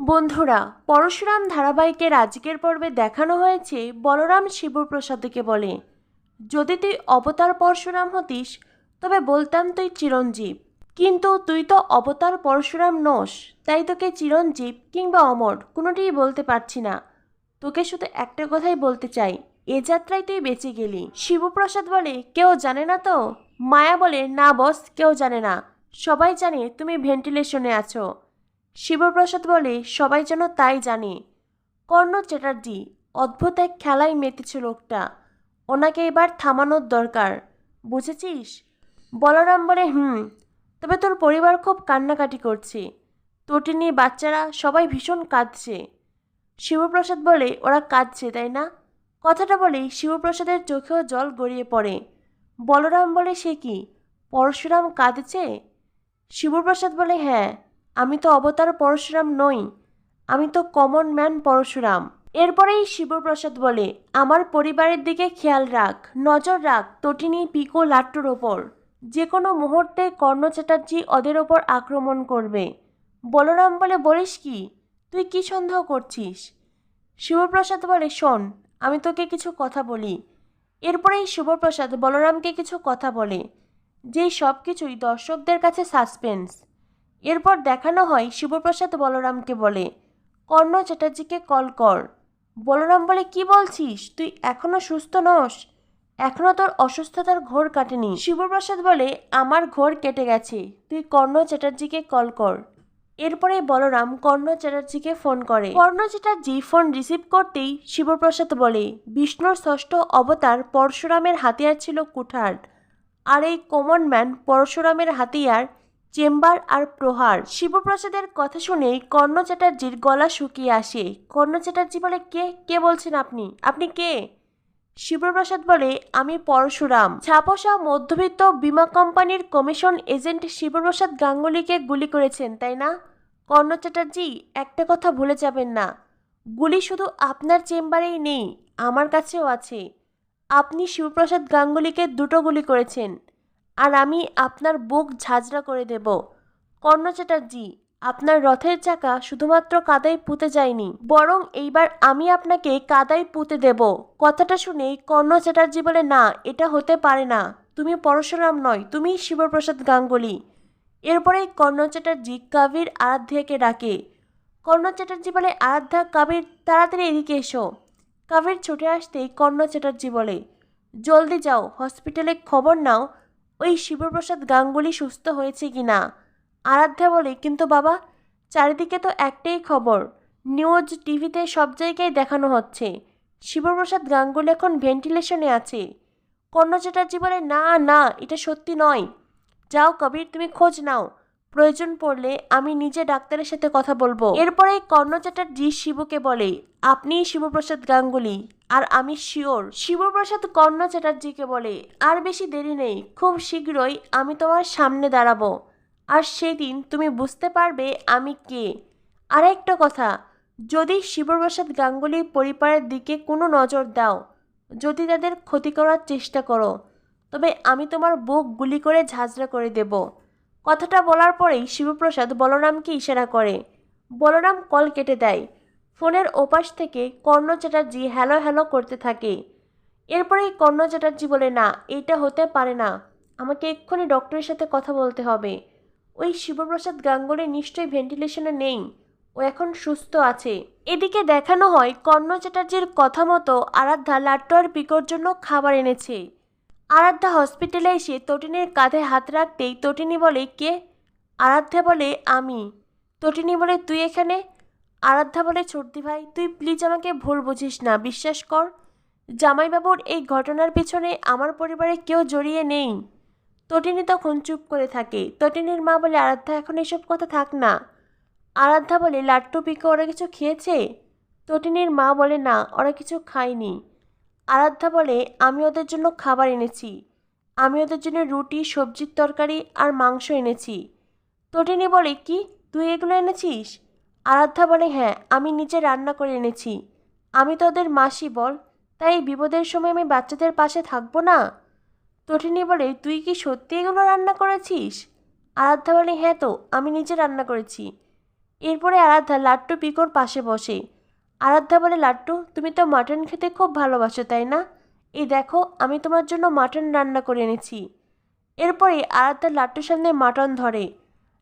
বন্ধুরা, পরশুরাম ধারাবাহিকের আজকের পর্বে দেখানো হয়েছে বলরাম শিবপ্রসাদকে বলে। যদি তুই অবতার পরশুরাম হতিস, তবে বলতাম তুই চিরঞ্জীব। কিন্তু তুই তো অবতার পরশুরাম নস, তাই তোকে চিরঞ্জীব কিংবা অমর কোনোটিই বলতে পারছি না। তোকে শুধু একটা কথাই বলতে চাই, এ যাত্রায় তুই বেঁচে গেলি। শিবপ্রসাদ বলে, কেউ জানে না তো? মায়া বলে, না বস, কেউ জানে না। সবাই জানে তুমি ভেন্টিলেশনে আছো। শিবপ্রসাদ বলে, সবাই যেন তাই জানে। কর্ণ চ্যাটার্জি, অদ্ভুত এক খেলায় মেতেছে লোকটা। ওনাকে এবার থামানোর দরকার। বুঝেছিস? বলরাম বলে, হুম, তবে তোর পরিবার খুব কান্নাকাটি করছে। তোটি নিয়ে বাচ্চারা সবাই ভীষণ কাঁদছে। শিবপ্রসাদ বলে, ওরা কাঁদছে, তাই না? কথাটা বলেই শিবপ্রসাদের চোখেও জল গড়িয়ে পড়ে। বলরাম বলে, সে কি, পরশুরাম কাঁদছে? শিবপ্রসাদ বলে হ্যাঁ। আমি তো অবতার পরশুরাম নই, আমি তো কমন ম্যান পরশুরাম। এরপরেই শিবপ্রসাদ বলে, আমার পরিবারের দিকে খেয়াল রাখ, নজর রাখ, তটিনী, পিকো, লাট্টুর ওপর। যে কোনো মুহূর্তে কর্ণ চ্যাটার্জি ওদের ওপর আক্রমণ করবে। বলরাম বলে, বলিস কি? তুই কি সন্দেহ করছিস? শিবপ্রসাদ বলে, শোন, আমি তোকে কিছু কথা বলি। এরপরেই শিবপ্রসাদ বলরামকে কিছু কথা বলে, যেই সব কিছুই দর্শকদের কাছে সাসপেন্স এরপর দেখানো হয় শিবপ্রসাদ বলরামকে বলে, কর্ণ চ্যাটার্জিকে কল কর। বলরাম বলে, কি বলছিস? তুই এখনও সুস্থ নস। এখনও তোর অসুস্থতার ঘোর কাটেনি। শিবপ্রসাদ বলে, আমার ঘোর কেটে গেছে। তুই কর্ণ চ্যাটার্জিকে কল কর। এরপরে বলরাম কর্ণ চ্যাটার্জিকে ফোন করে। কর্ণ চ্যাটার্জি ফোন রিসিভ করতেই শিবপ্রসাদ বলে, বিষ্ণুর ষষ্ঠ অবতার পরশুরামের হাতিয়ার ছিল কুঠার। আর এই কমন ম্যান পরশুরামের হাতিয়ার চেম্বার আর প্রহার। শিবপ্রসাদের কথা শুনেই কর্ণ চ্যাটার্জির গলা শুকিয়ে আসে। কর্ণ চ্যাটার্জি বলে, কে? কে বলছেন আপনি? আপনি কে? শিবপ্রসাদ বলে, আমি পরশুরাম। ছাপসা মধ্যবিত্ত বিমা কোম্পানির কমিশন এজেন্ট শিবপ্রসাদ গাঙ্গুলিকে গুলি করেছেন, তাই না? কর্ণ চ্যাটার্জি, একটা কথা ভুলে যাবেন না। গুলি শুধু আপনার চেম্বারেই নেই, আমার কাছেও আছে। আপনি শিবপ্রসাদ গাঙ্গুলিকে দুটো গুলি করেছেন। আর আমি আপনার বুক ঝাঁঝরা করে দেব। কর্ণ চ্যাটার্জি, আপনার রথের চাকা শুধুমাত্র কাদায় পুঁতে যায়নি, বরং এইবার আমি আপনাকে কাদায় পুঁতে দেব। কথাটা শুনে কর্ণ চ্যাটার্জি বলে, না, এটা হতে পারে না। তুমি পরশুরাম নয়, তুমি শিবপ্রসাদ গাঙ্গুলি। এরপরেই কর্ণ চ্যাটার্জি কাবির আরাধ্যাকে ডাকে। কর্ণ চ্যাটার্জি বলে, আরাধ্যা, কাবির, তাড়াতাড়ি এদিকে এসো। কাবির ছুটে আসতেই কর্ণ চ্যাটার্জি বলে, জলদি যাও, হসপিটালে খবর নাও ওই শিবপ্রসাদ গাঙ্গুলি সুস্থ হয়েছে কি না? আরাধ্যা বলে, কিন্তু বাবা, চারিদিকে তো একটাই খবর। নিউজ, টিভিতে সব জায়গায় দেখানো হচ্ছে। শিবপ্রসাদ গাঙ্গুলি এখন ভেন্টিলেশনে আছে। কর্ণ চ্যাটার্জি বলে, না না, এটা সত্যি নয়। যাও কবির, তুমি খোঁজ নাও। প্রয়োজন পড়লে আমি নিজে ডাক্তারের সাথে কথা বলব। এরপরে কর্ণ চ্যাটার্জি শিবকে বলে আপনিই শিবপ্রসাদ গাঙ্গুলি, আর আমি শিওর। শিবপ্রসাদ কর্ণ চ্যাটার্জিকে বলে, আর বেশি দেরি নেই, খুব শীঘ্রই আমি তোমার সামনে দাঁড়াবো। আর সেদিন তুমি বুঝতে পারবে আমি কে। আর একটা কথা, যদি শিবপ্রসাদ গাঙ্গুলির পরিবারের দিকে কোনো নজর দাও, যদি তাদের ক্ষতি করার চেষ্টা করো, তবে আমি তোমার বুক গুলি করে ঝাঁঝরা করে দেব। কথাটা বলার পরেই শিবপ্রসাদ বলরামকে ইশারা করে। বলরাম কল কেটে দেয়। ফোনের ওপাশ থেকে কর্ণ চ্যাটার্জি হ্যালো হ্যালো করতে থাকে। এরপরেই কর্ণ চ্যাটার্জি বলে, না, এইটা হতে পারে না। আমাকে এক্ষুনি ডক্টরের সাথে কথা বলতে হবে। ওই শিবপ্রসাদ গাঙ্গুলি নিশ্চয়ই ভেন্টিলেশনে নেই। ও এখন সুস্থ আছে। এদিকে দেখানো হয় কর্ণ চ্যাটার্জির কথা মতো আরাধ্যা লাট্টু পিকোর জন্য খাবার এনেছে। আরাধ্যা হসপিটালে এসে তটিনের কাঁধে হাত রাখতেই তটিনী বলে, কে? আরাধ্যা বলে আমি। তটিনী বলে, তুই এখানে? আরাধ্যা বলে ছোটদি ভাই, তুই প্লিজ আমাকে ভুল বুঝিস না, বিশ্বাস কর। জামাইবাবুর এই ঘটনার পিছনে আমার পরিবারে কেউ জড়িয়ে নেই। তটিনী তখন চুপ করে থাকে। তটিনীর মা বলে, আরাধ্যা, এখন এসব কথা থাক না। আরাধ্যা বলে লাট্টু পিকে ওরা কিছু খেয়েছে? তটিনীর মা বলে, না, ওরা কিছু খায়নি। আরাধ্যা বলে, আমি ওদের জন্য খাবার এনেছি। আমি ওদের জন্য রুটি, সবজির তরকারি আর মাংস এনেছি। তটিনী বলে, কি? তুই এগুলো এনেছিস? আরাধ্যা বলে হ্যাঁ আমি নিজে রান্না করে এনেছি। আমি তো ওদের মাসি, বল। তাই বিপদের সময় আমি বাচ্চাদের পাশে থাকব না? তটিনী বলে, তুই কি সত্যি এগুলো রান্না করেছিস? আরাধ্যা বলে হ্যাঁ তো, আমি নিজে রান্না করেছি। এরপরে আরাধ্যা লাট্টু পিকোর পাশে বসে। আরাধ্যা বলে, লাট্টু, তুমি তো মাটন খেতে খুব ভালোবাসো, তাই না? এই দেখো, আমি তোমার জন্য মাটন রান্না করে এনেছি। এরপরে আরাধ্যা লাট্টুর সামনে মাটন ধরে।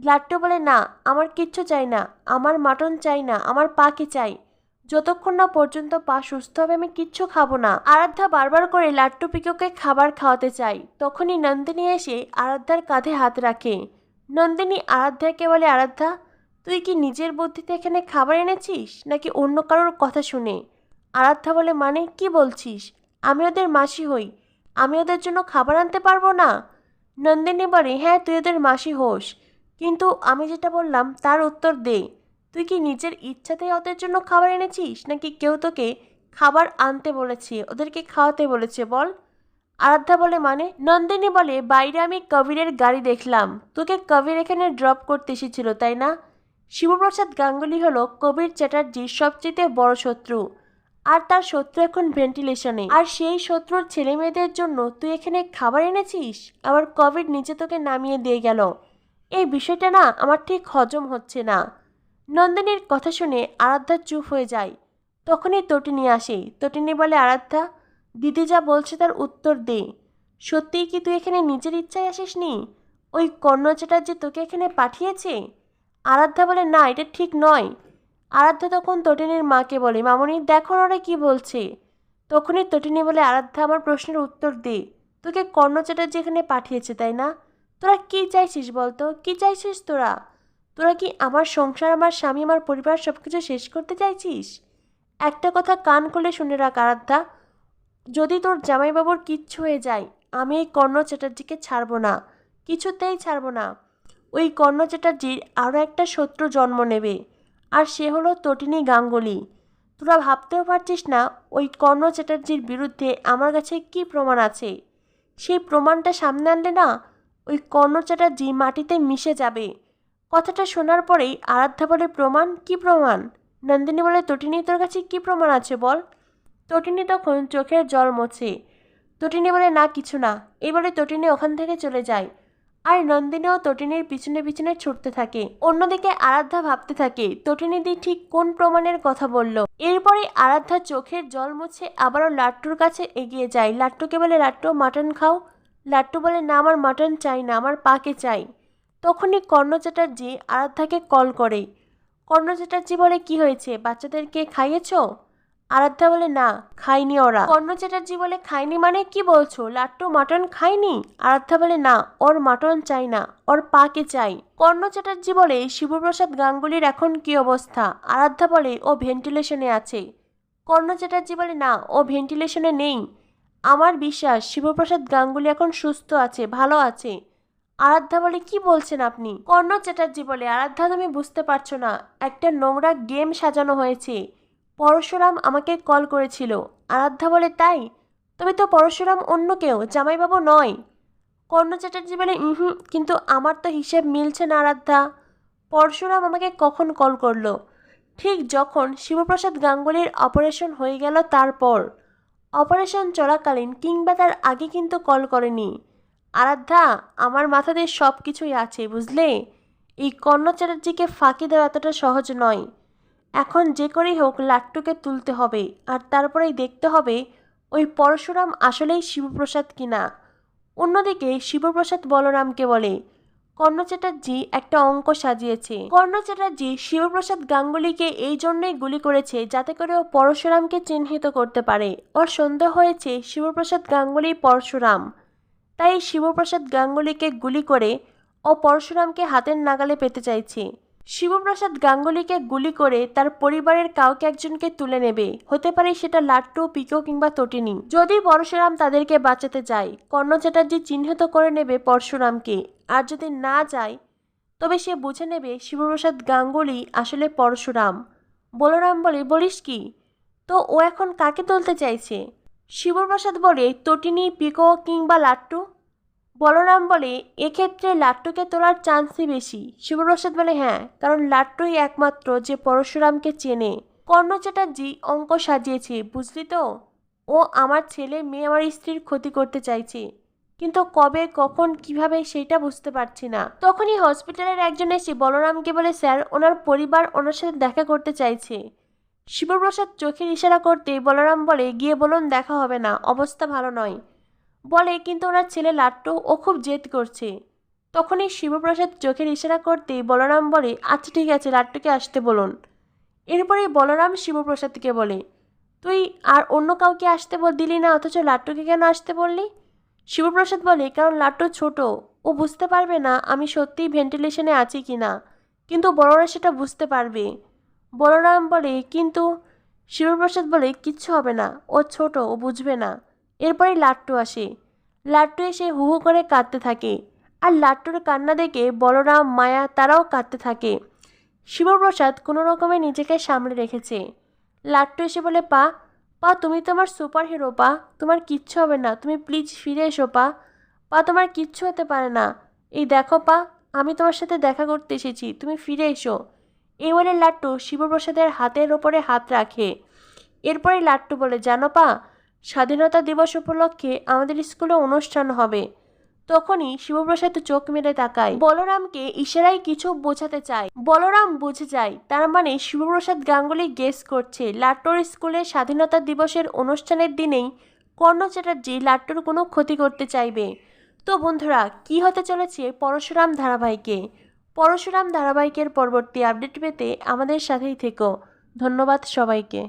লাট্টু বলে, না, আমার কিচ্ছু চাই না, আমার মাটন চাই না, আমার পাকে চাই। যতক্ষণ না পর্যন্ত পা সুস্থ হবে, আমি কিচ্ছু খাব না। আরাধ্যা বারবার করে লাট্টু পিকোকে খাবার খাওয়াতে চাই তখনই নন্দিনী এসে আরাধ্যার কাঁধে হাত রাখে। নন্দিনী আরাধ্যাকে বলে, আরাধ্যা তুই কি নিজের বুদ্ধিতে এখানে খাবার এনেছিস? নাকি অন্য কারোর কথা শুনে? আরাধ্যা বলে মানে? কি বলছিস? আমি ওদের মাসি হই। আমি ওদের জন্য খাবার আনতে পারব না? নন্দিনী বলে হ্যাঁ তুই ওদের মাসি হোস। কিন্তু আমি যেটা বললাম, তার উত্তর দে। তুই কি নিজের ইচ্ছাতেই ওদের জন্য খাবার এনেছিস? নাকি কেউ তোকে খাবার আনতে বলেছে, ওদেরকে খাওয়াতে বলেছে, বল? আরাধ্যা বলে মানে? নন্দিনী বলে, বাইরে আমি কবিরের গাড়ি দেখলাম। তোকে কবির এখানে ড্রপ করতে এসেছিল, তাই না? শিবপ্রসাদ গাঙ্গুলি হলো কবির চ্যাটার্জির সবচেয়ে বড় শত্রু। আর তার শত্রু এখন ভেন্টিলেশনে। আর সেই শত্রুর ছেলে মেয়েদের জন্য তুই এখানে খাবার এনেছিস? আবার কবির নিচে তোকে নামিয়ে দিয়ে গেল। এই বিষয়টা না আমার ঠিক হজম হচ্ছে না। নন্দিনীর কথা শুনে আরাধ্যা চুপ হয়ে যায়। তখনই তটিনী আসে। তটিনী বলে, আরাধ্যা, দিদি যা বলছে তার উত্তর দে। সত্যিই কি তুই এখানে নিজের ইচ্ছায় আসিসনি? ওই কর্ণ চ্যাটার্জি তোকে এখানে পাঠিয়েছে? আরাধ্যা বলে, না, এটা ঠিক নয়। আরাধ্যা তখন তটিনীর মাকে বলে, মামনি, দেখো ওরা কী বলছে। তখনই তটিনী বলে, আরাধ্যা, আমার প্রশ্নের উত্তর দে। তোকে কর্ণ চ্যাটার্জি এখানে পাঠিয়েছে, তাই না? তোরা কি চাইছিস বলতো? কি চাইছিস তোরা? তোরা কি আমার সংসার, আমার স্বামী, আমার পরিবার সব কিছু শেষ করতে চাইছিস? একটা কথা কান খুলে শুনে রাখ, আরাধ্যা। যদি তোর জামাইবাবুর কিচ্ছু হয়ে যায়, আমি এই কর্ণ চ্যাটার্জিকে ছাড়বো না। কিছুতেই ছাড়বো না। ওই কর্ণ চ্যাটার্জির আরও একটা শত্রু জন্ম নেবে, আর সে হলো তটিনী গাঙ্গুলি। তোরা ভাবতেও পারছিস না ওই কর্ণ চ্যাটার্জির বিরুদ্ধে আমার কাছে কি প্রমাণ আছে? সেই প্রমাণটা সামনে আনলে না ওই কর্ণ চ্যাটার্জি মাটিতে মিশে যাবে। কথাটা শোনার পরেই আরাধ্যা বলে, প্রমাণ? কি প্রমাণ? নন্দিনী বলে, তটিনী, তোর কাছে কি প্রমাণ আছে বল? তটিনী তখন চোখের জল মোছে। তটিনী বলে, না, কিছু না। এবারে তটিনী ওখান থেকে চলে যায়। আর নন্দিনীও তটিনীর পিছনে পিছনে ছুটতে থাকে। অন্যদিকে আরাধ্যা ভাবতে থাকে, তটিনীদি ঠিক কোন প্রমাণের কথা বলল? এরপরে আরাধ্যা চোখের জল মুছে আবারও লাট্টুর কাছে এগিয়ে যায়। লাট্টুকে বলে, লাট্টু, মাটন খাও। লাট্টু বলে, না, আমার মাটন চাই না, আমার পাকে চাই। তখনই কর্ণ চ্যাটার্জি আরাধ্যাকে কল করে কর্ণ চ্যাটার্জি বলে কি হয়েছে? বাচ্চাদেরকে খাইয়েছো? আরাধ্যা বলে, না, খাইনি ওরা। কর্ণ চ্যাটার্জি বলে, খাইনি মানে কি বলছো? লাট্টু, মাটন খাইনি? আরাধ্যা বলে, না, ওর মাটন চাই না, ওর পাকে চাই। কর্ণ চ্যাটার্জি বলে, শিবপ্রসাদ গাঙ্গুলির এখন কি অবস্থা? আরাধ্যা বলে, ও ভেন্টিলেশনে আছে। কর্ণ চ্যাটার্জি বলে, না, ও ভেন্টিলেশনে নেই। আমার বিশ্বাস, শিবপ্রসাদ গাঙ্গুলি এখন সুস্থ আছে, ভালো আছে। আরাধ্যা বলে, কি বলছেন আপনি? কর্ণ চ্যাটার্জি বলে, আরাধ্যা, তুমি বুঝতে পারছ না, একটা নোংরা গেম সাজানো হয়েছে। পরশুরাম আমাকে কল করেছিল। আরাধ্যা বলে, তাই? তবে তো পরশুরাম অন্য কেউ, জামাইবাবু নয়। কর্ণ চ্যাটার্জি বলে হুম, কিন্তু আমার তো হিসেব মিলছে না আরাধ্যা। পরশুরাম আমাকে কখন কল করল? ঠিক যখন শিবপ্রসাদ গাঙ্গুলির অপারেশন হয়ে গেল, তারপর। অপারেশন চলাকালীন কিংবা তার আগে কিন্তু কল করেনি। আরাধ্যা, আমার মাথাতে সব কিছুই আছে, বুঝলে? এই কর্ণ চ্যাটার্জিকে ফাঁকি দেওয়া এতটা সহজ নয়। এখন যে করেই হোক লাট্টুকে তুলতে হবে আর তারপরেই দেখতে হবে ওই পরশুরাম আসলেই শিবপ্রসাদ কিনা। অন্যদিকে শিবপ্রসাদ বলরামকে বলে কর্ণ চ্যাটার্জি একটা অঙ্ক সাজিয়েছে। কর্ণ চ্যাটার্জি শিবপ্রসাদ গাঙ্গুলিকে এই জন্যই গুলি করেছে যাতে করে ও পরশুরামকে চিহ্নিত করতে পারে। ওর সন্দেহ হয়েছে শিবপ্রসাদ গাঙ্গুলি পরশুরাম। তাই শিবপ্রসাদ গাঙ্গুলিকে গুলি করে ও পরশুরামকে হাতের নাগালে পেতে চাইছে। শিবপ্রসাদ গাঙ্গুলিকে গুলি করে তার পরিবারের কাউকে একজনকে তুলে নেবে। হতে পারে সেটা লাট্টু, পিকো কিংবা তটিনি। যদি পরশুরাম তাদেরকে বাঁচাতে যায়, কর্ণ চ্যাটার্জি চিহ্নিত করে নেবে পরশুরামকে। আর যদি না যায়, তবে সে বুঝে নেবে শিবপ্রসাদ গাঙ্গুলি আসলে পরশুরাম। বলরাম বলে, বলিস কি? তো ও এখন কাকে তুলতে চাইছে? শিবপ্রসাদ বলে, তটিনী, পিকো কিংবা লাট্টু? বলরাম বলে এক্ষেত্রে লাট্টুকে তোলার চান্সই বেশি। শিবপ্রসাদ বলে হ্যাঁ কারণ লাট্টুই একমাত্র যে পরশুরামকে চেনে। কর্ণ চ্যাটার্জি অঙ্ক সাজিয়েছে, বুঝলি তো? ও আমার ছেলে, মেয়ে, আমার স্ত্রীর ক্ষতি করতে চাইছে। কিন্তু কবে, কখন, কীভাবে সেটা বুঝতে পারছি না। তখনই হসপিটালের একজন এসে বলরামকে বলে, স্যার, ওনার পরিবার ওনার সাথে দেখা করতে চাইছে। শিবপ্রসাদ চোখের ইশারা করতে বলরাম বলে, গিয়ে বলুন, দেখা হবে না, অবস্থা ভালো নয়। বলে, কিন্তু ওনার ছেলে লাট্টু, ও খুব জেদ করছে। তখনই শিবপ্রসাদ চোখের ইশারা করতেই বলরাম বলে আচ্ছা ঠিক আছে, লাট্টুকে আসতে বলুন। এরপরে বলরাম শিবপ্রসাদকে বলে, তুই আর অন্য কাউকে আসতে বল, দিলি না, অথচ লাট্টুকে কেন আসতে বললি? শিবপ্রসাদ বলে, কারণ লাট্টু ছোট, ও বুঝতে পারবে না আমি সত্যিই ভেন্টিলেশনে আছি কি না, কিন্তু বড়রা সেটা বুঝতে পারবে। বলরাম বলে, কিন্তু, শিবপ্রসাদ বলে, কিচ্ছু হবে না, ও ছোট, ও বুঝবে না। এরপরে লাট্টু আসে। লাট্টু এসে হু হু করে কাঁদতে থাকে আর লাট্টুর কান্না দেখে বলরাম, মায়া তারাও কাঁদতে থাকে। শিবপ্রসাদ কোনো রকমে নিজেকে সামলে রেখেছে। লাট্টু এসে বলে, পা পা, তুমি তো আমার সুপার হিরো পা। তোমার কিচ্ছু হবে না। তুমি প্লিজ ফিরে এসো, পা। পা, তোমার কিচ্ছু হতে পারে না। এই দেখো, পা, আমি তোমার সাথে দেখা করতে এসেছি। তুমি ফিরে এসো। এই বলে লাট্টু শিবপ্রসাদের হাতের ওপরে হাত রাখে। এরপরে লাট্টু বলে, জানো, পা স্বাধীনতা দিবস উপলক্ষে আমাদের স্কুলে অনুষ্ঠান হবে। তখনই শিবপ্রসাদ চোখ মেলে তাকায়। বলরামকে ইশারায় কিছু বোঝাতে চায়। বলরাম বুঝে যায়, তার মানে শিবপ্রসাদ গাঙ্গুলি গেস করছে, লাট্টুর স্কুলে স্বাধীনতা দিবসের অনুষ্ঠানের দিনেই কর্ণ চ্যাটার্জি লাট্টুর কোনো ক্ষতি করতে চাইবে। তো বন্ধুরা, কি হতে চলেছে পরশুরাম ধারাবাহিকে? পরশুরাম ধারাবাহিকের পরবর্তী আপডেট পেতে আমাদের সাথেই থেকো। ধন্যবাদ সবাইকে।